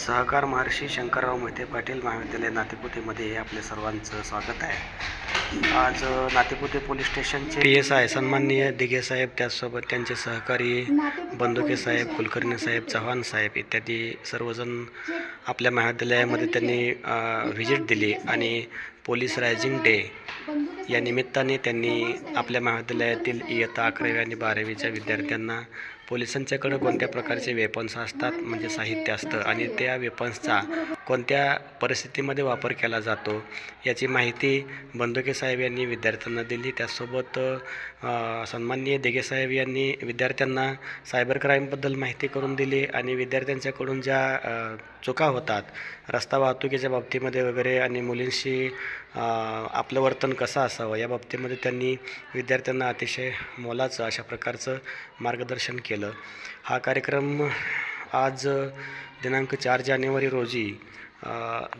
सहकार महर्षी शंकरराव मोहिते पाटील महाविद्यालय नातेपुतेमध्ये आपले सर्वांचं स्वागत आहे. आज नातेपुते पोलीस स्टेशनचे पी एस आय सन्माननीय दिघे साहेब त्याचसोबत त्यांचे सहकारी बंदुके साहेब कुलकर्णी साहेब चव्हाण साहेब इत्यादी सर्वजण आपल्या महाविद्यालयामध्ये त्यांनी व्हिजिट दिली आणि पोलीस रायझिंग डे या निमित्ताने त्यांनी आपल्या महाविद्यालयातील इयत्ता अकरावी आणि बारावीच्या विद्यार्थ्यांना पोलिसांच्याकडं कोणत्या प्रकारचे वेपन्स असतात म्हणजे साहित्य असतं आणि त्या वेपन्सचा कोणत्या परिस्थितीमध्ये वापर केला जातो याची माहिती बंदुके साहेब यांनी विद्यार्थ्यांना दिली. त्यासोबत सन्माननीय देगेसाहेब यांनी विद्यार्थ्यांना सायबर क्राईमबद्दल माहिती करून दिली आणि विद्यार्थ्यांच्याकडून ज्या चुका होतात रस्ता वाहतुकीच्या बाबतीमध्ये वगैरे आणि मुलींशी आपलं वर्तन कसं असावं? या बाबतीमध्ये त्यांनी विद्यार्थ्यांना अतिशय मोलाचं अशा प्रकारचं मार्गदर्शन केलं. हा कार्यक्रम आज दिनांक चार जानेवारी रोजी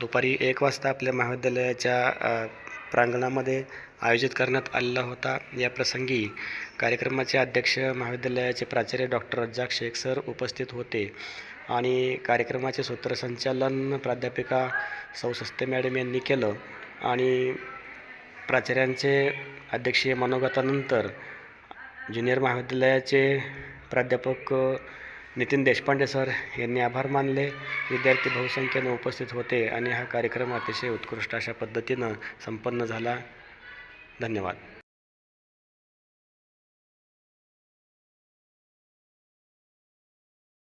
दुपारी एक वाजता आपल्या महाविद्यालयाच्या प्रांगणामध्ये आयोजित करण्यात आलेला होता. या प्रसंगी कार्यक्रमाचे अध्यक्ष महाविद्यालयाचे प्राचार्य डॉक्टर रज्जाक शेख सर उपस्थित होते आणि कार्यक्रमाचे सूत्रसंचालन प्राध्यापिका सौसस्ते मॅडम यांनी केलं. आणि प्राचार्यांचे अध्यक्षीय मनोगतानंतर ज्युनियर महाविद्यालयाचे प्राध्यापक नितीन देशपांडे सर यांनी आभार मानले. विद्यार्थी बहुसंख्येनं उपस्थित होते आणि हा कार्यक्रम अतिशय उत्कृष्ट अशा पद्धतीनं संपन्न झाला. धन्यवाद.